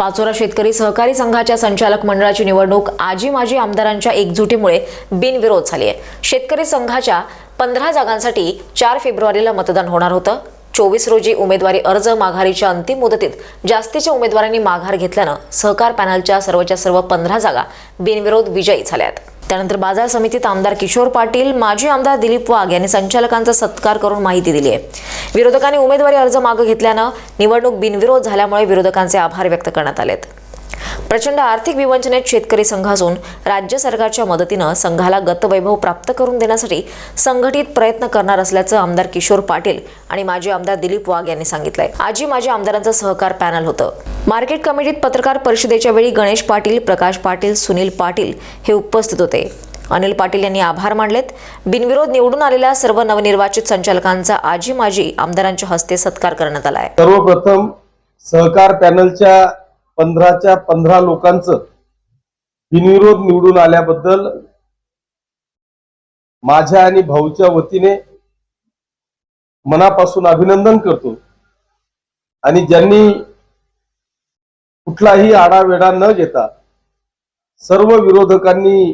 पाचोरा शेतकरी सहकारी संघाच्या संचालक मंडळाची निवडणूक आजी माजी आमदारांच्या एकजुटीमुळे बिनविरोध झाली आहे. शेतकरी संघाच्या पंधरा जागांसाठी चार फेब्रुवारीला मतदान होणार होतं. चोवीस रोजी उमेदवारी अर्ज माघारीच्या अंतिम मुदतीत जास्तीच्या उमेदवारांनी माघार घेतल्यानं सहकार पॅनलच्या सर्वच्या सर्व पंधरा जागा बिनविरोध विजयी झाल्यात त्यानंतर बाजार समितीत आमदार किशोर पाटील माजी आमदार दिलीप वाघ यांनी संचालकांचा सत्कार करून माहिती दिली आहे. विरोधकांनी उमेदवारी अर्ज मागे घेतल्यानं निवडणूक बिनविरोध झाल्यामुळे विरोधकांचे आभार व्यक्त करण्यात आलेत. प्रचंड आर्थिक विवंचनेत शेतकरी संघ असून राज्य सरकारच्या मदतीनं संघाला गतवैभव प्राप्त करून देण्यासाठी संघटित प्रयत्न करणार असल्याचं आमदार किशोर पाटील आणि माजी आमदार दिलीप वाघ यांनी सांगितलंय. आजी माजी आमदारांचं सहकार पॅनल होतं. मार्केट कमिटीत पत्रकार परिषदेच्या वेळी गणेश पाटील प्रकाश पाटील सुनील पाटील हे उपस्थित होते. अनिल पाटील यांनी आभार मानलेत. बिनविरोध निवडून आलेल्या सर्व नवनिर्वाचित संचालकांचा आजी माजी आमदारांच्या हस्ते सत्कार करण्यात आलाय सर्वप्रथम सहकार पॅनलच्या पंधराच्या पंधरा लोकांचं बिनविरोध निवडून आल्याबद्दल माझ्या आणि भाऊच्या वतीने मनापासून अभिनंदन करतो. आणि ज्यांनी कुठलाही आडावेडा न घेता सर्व विरोधकांनी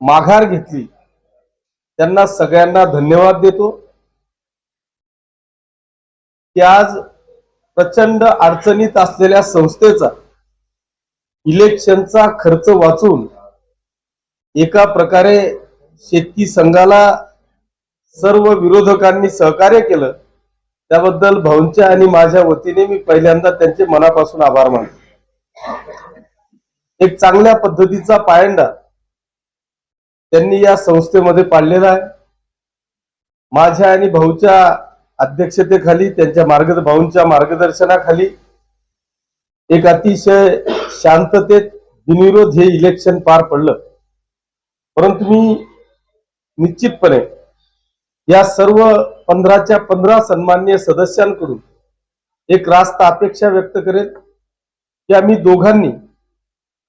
माघार घेतली त्यांना सगळ्यांना धन्यवाद देतो. की आज प्रचंड अडचणीत असलेल्या संस्थेचा इलेक्शनचा खर्च वाचून एका प्रकारे शेतकी संघाला सर्व विरोधकांनी सहकार्य केलं त्याबद्दल भाऊंच्या आणि माझ्या वतीने मी पहिल्यांदा त्यांचे मनापासून आभार मानतो. एक चांगल्या पद्धतीचा पायंडा त्यांनी या संस्थेमध्ये पाडलेला आहे. माझ्या आणि भाऊच्या अध्यक्षतेखाली त्यांच्या मार्ग भाऊंच्या मार्गदर्शनाखाली एक अतिशय शांततेत बिनविरोध हे इलेक्शन पार पडलं. परंतु मी निश्चितपणे या सर्व पंधराच्या पंधरा सन्मान्य सदस्यांकडून एक रास्त अपेक्षा व्यक्त करेल की आम्ही दोघांनी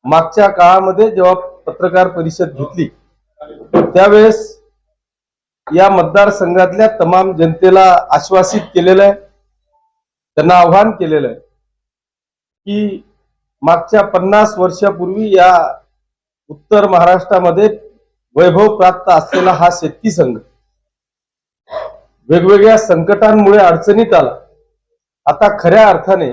मागच्या काळामध्ये जेव्हा पत्रकार परिषद घेतली त्यावेळेस या मतदारसंघातल्या तमाम जनतेला आश्वासित केलेलं आहे. त्यांना आव्हान केलेलं आहे की मागच्या पन्नास वर्षापूर्वी या उत्तर महाराष्ट्रामध्ये वैभव प्राप्त असलेला हा शेतकी संघ वेगवेगळ्या संकटांमुळे अडचणीत आला. आता खऱ्या अर्थाने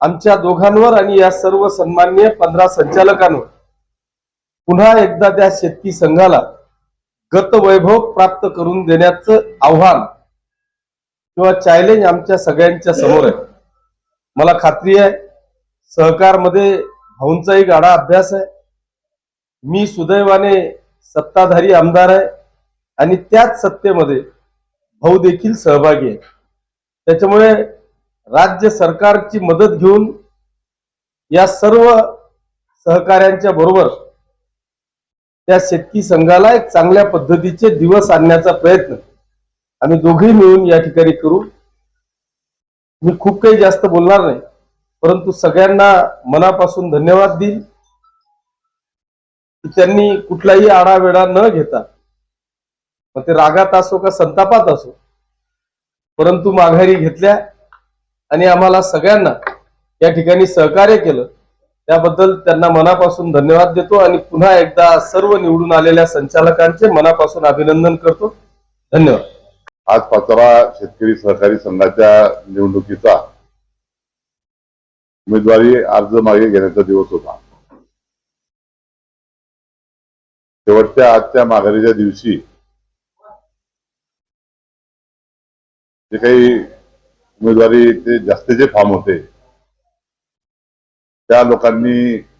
आमच्या दोघांवर आणि या सर्व सन्मान्य पंधरा संचालकांवर पुन्हा एकदा त्या शेतकी संघाला गतवैभव प्राप्त करून देण्याचं आव्हान किंवा चॅलेंज आमच्या सगळ्यांच्या समोर आहे. मला खात्री आहे सहकारमध्ये भाऊंचाही गाडा अभ्यास आहे. मी सुदैवाने सत्ताधारी आमदार आहे आणि त्याच सत्तेमध्ये भाऊ देखील सहभागी आहे. त्याच्यामुळे राज्य सरकारची मदत घेऊन या सर्व सहकाऱ्यांच्या बरोबर त्या शेतकी संघाला एक चांगल्या पद्धतीचे दिवस आणण्याचा प्रयत्न. आम्ही दोघेही मिळून या ठिकाणी करू. मी खूप काही जास्त बोलणार नाही परंतु सगळ्यांना मनापासून धन्यवाद देईल. त्यांनी कुठलाही आडावेडा न घेता मग ते रागात असो का संतापात असो परंतु माघारी घेतल्या आणि आम्हाला सगळ्यांना या ठिकाणी सहकार्य केलं. त्याबद्दल त्यांना मनापासून धन्यवाद देतो आणि पुन्हा एकदा सर्व निवडून आलेल्या संचालकांचे मनापासून अभिनंदन करतो. धन्यवाद. आज पाचोरा शेतकरी सहकारी संघाच्या निवडणुकीचा उमेदवारी अर्ज मागे घेण्याचा दिवस होता. शेवटच्या आजच्या माघारीच्या दिवशी जे काही उमेदवारी ते जास्तीचे फॉर्म होते त्या लोकांनी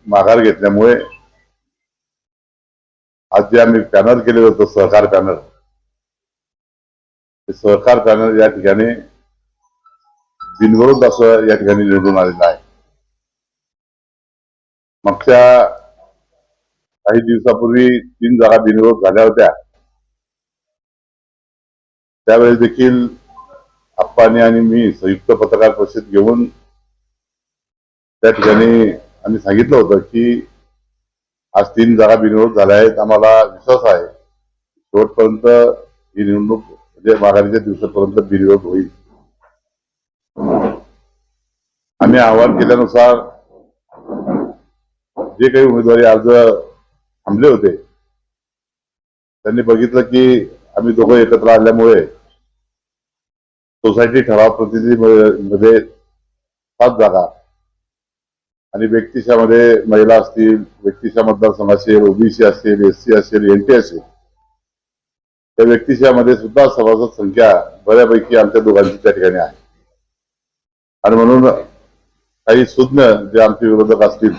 माघार घेतल्यामुळे आज जे आम्ही पॅनल केलेलं होतं सहकार पॅनल ते सहकार पॅनल या ठिकाणी बिनविरोध असं या ठिकाणी निवडून आलेलं आहे. मागच्या काही दिवसापूर्वी तीन जागा बिनविरोध झाल्या होत्या. त्यावेळेस देखील अप्पानी आणि मी संयुक्त पत्रकार परिषद घेऊन त्या ठिकाणी आम्ही सांगितलं होतं की आज तीन जागा बिनविरोध झाल्या आहेत आम्हाला विश्वास आहे. शेवटपर्यंत ही निवडणूक म्हणजे माघारीच्या दिवसापर्यंत बिनविरोध होईल. आम्ही आवाहन केल्यानुसार जे काही उमेदवारी अर्ज थांबले होते त्यांनी बघितलं की आम्ही दोघं एकत्र आल्यामुळे सोसायटी ठराव प्रतिनिधी मध्ये सात जागा आणि व्यक्तिशामध्ये महिला असतील व्यक्तिशा मतदारसंघ असेल ओबीसी असेल एससी असेल एनटी असेल त्या व्यक्तिशामध्ये सुद्धा सभासद संख्या बऱ्यापैकी आमच्या दोघांची त्या ठिकाणी आहे. आणि म्हणून काही सुज्ञ जे आमचे विरोधक असतील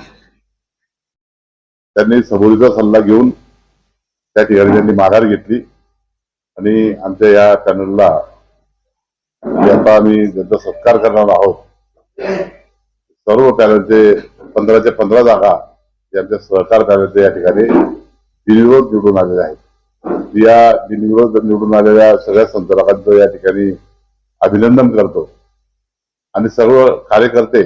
त्यांनी सबोरीचा सल्ला घेऊन त्या ठिकाणी त्यांनी माघार घेतली. आणि आमच्या या पॅनलला आता आम्ही ज्यांचा सत्कार करणार आहोत सर्व पॅनलचे पंधराच्या पंधरा जागा जे आमच्या सहकार पॅनलचे या ठिकाणी बिनविरोध निवडून आलेले आहेत. या बिनविरोध निवडून आलेल्या सगळ्या संचालकांचं या ठिकाणी अभिनंदन करतो. आणि सर्व कार्यकर्ते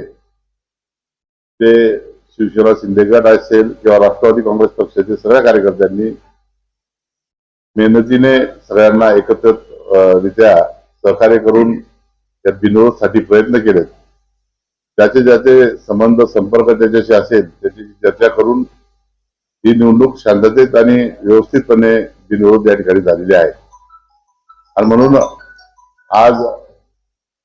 ते शिवसेना शिंदेगड असेल किंवा राष्ट्रवादी काँग्रेस पक्षाचे सगळ्या कार्यकर्त्यांनी मेहनतीने सगळ्यांना एकत्रित रित्या सहकार्य करून या बिनविरोधसाठी प्रयत्न केलेत. ज्याचे ज्याचे संबंध संपर्क त्याच्याशी असेल त्याची चर्चा करून ही निवडणूक शांततेत आणि व्यवस्थितपणे बिनविरोध या ठिकाणी झालेली आहे. आणि म्हणून आज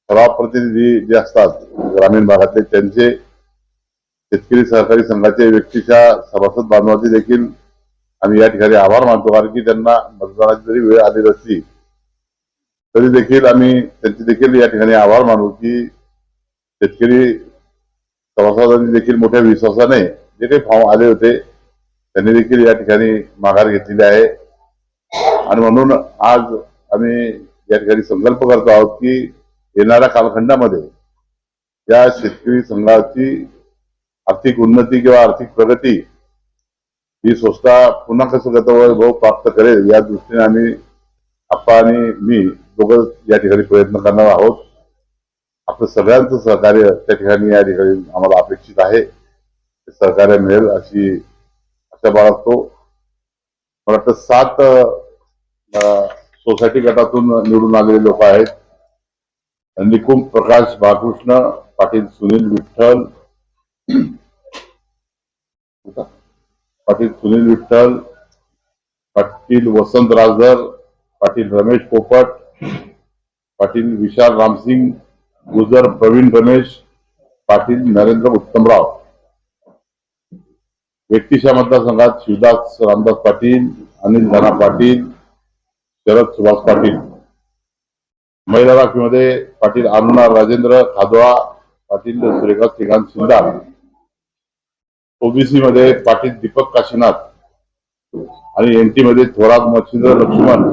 सभा प्रतिनिधी जे असतात ग्रामीण भागातले त्यांचे शेतकरी सहकारी संघाचे व्यक्तीच्या सभासद बांधवाचे देखील आम्ही या ठिकाणी आभार मानतो कारण की त्यांना मतदानाची जरी वेळ आली नसली तरी देखील आम्ही त्यांचे देखील या ठिकाणी आभार मानू की शेतकरी सभासदांनी देखील मोठ्या विश्वासाने जे काही फॉर्म आले होते त्यांनी देखील या ठिकाणी माघार घेतलेली आहे. आणि म्हणून आज आम्ही या ठिकाणी संकल्प करतो आहोत की येणाऱ्या कालखंडामध्ये या शेतकरी संघाची आर्थिक उन्नती किंवा आर्थिक प्रगती ही संस्था पुन्हा कसं गतवैभव प्राप्त करेल या दृष्टीने आम्ही आप्पा आणि मी दोघं या ठिकाणी प्रयत्न करणार आहोत. आपलं सगळ्यांचं सहकार्य त्या ठिकाणी या ठिकाणी आम्हाला अपेक्षित आहे. ते सहकार्य मिळेल अशी आशा बाळगतो. मला वाटतं सात सोसायटी गटातून निवडून आलेले लोक आहेत. निकुम प्रकाश बाळकृष्ण पाटील सुनील विठ्ठल. पाटील सुनील विठ्ठल पाटील वसंत राजधर पाटील रमेश पोपट पाटील विशाल रामसिंग गुजर प्रवीण रमेश पाटील नरेंद्र उत्तमराव. व्यक्तिशा मतदारसंघात शिवदास रामदास पाटील अनिल दाना पाटील शरद सुभाष पाटील. महिला राखीमध्ये पाटील अरुणा राजेंद्र खादवा पाटील सुरेखा श्रीकांत शिंदार ओबीसी मध्ये पाटील दीपक काशीनाथ. आणि एनटी मध्ये थोरात मच्छिंद्र लक्ष्मण.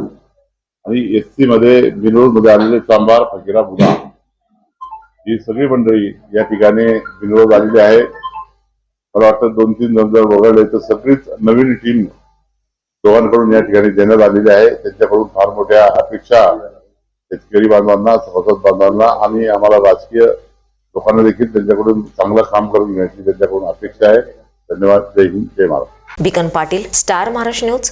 आणि एससी मध्ये बिनोडमध्ये आलेले चांबार फकीरा बुधा. ही सगळी मंडळी या ठिकाणी बिनविरोध आलेली आहे. मला वाटतं दोन तीन जण जर वगळले तर सगळीच नवीन टीम दोघांकडून या ठिकाणी देण्यात आलेली आहे. त्यांच्याकडून फार मोठ्या अपेक्षा शेतकरी बांधवांना सभासद बांधवांना आणि आम्हाला राजकीय लोकांना देखील त्यांच्याकडून चांगलं काम करून घेण्याची त्यांच्याकडून अपेक्षा आहे. धन्यवाद. जय हिंद. जय Maharashtra. Bikan Patil star Maharashtra news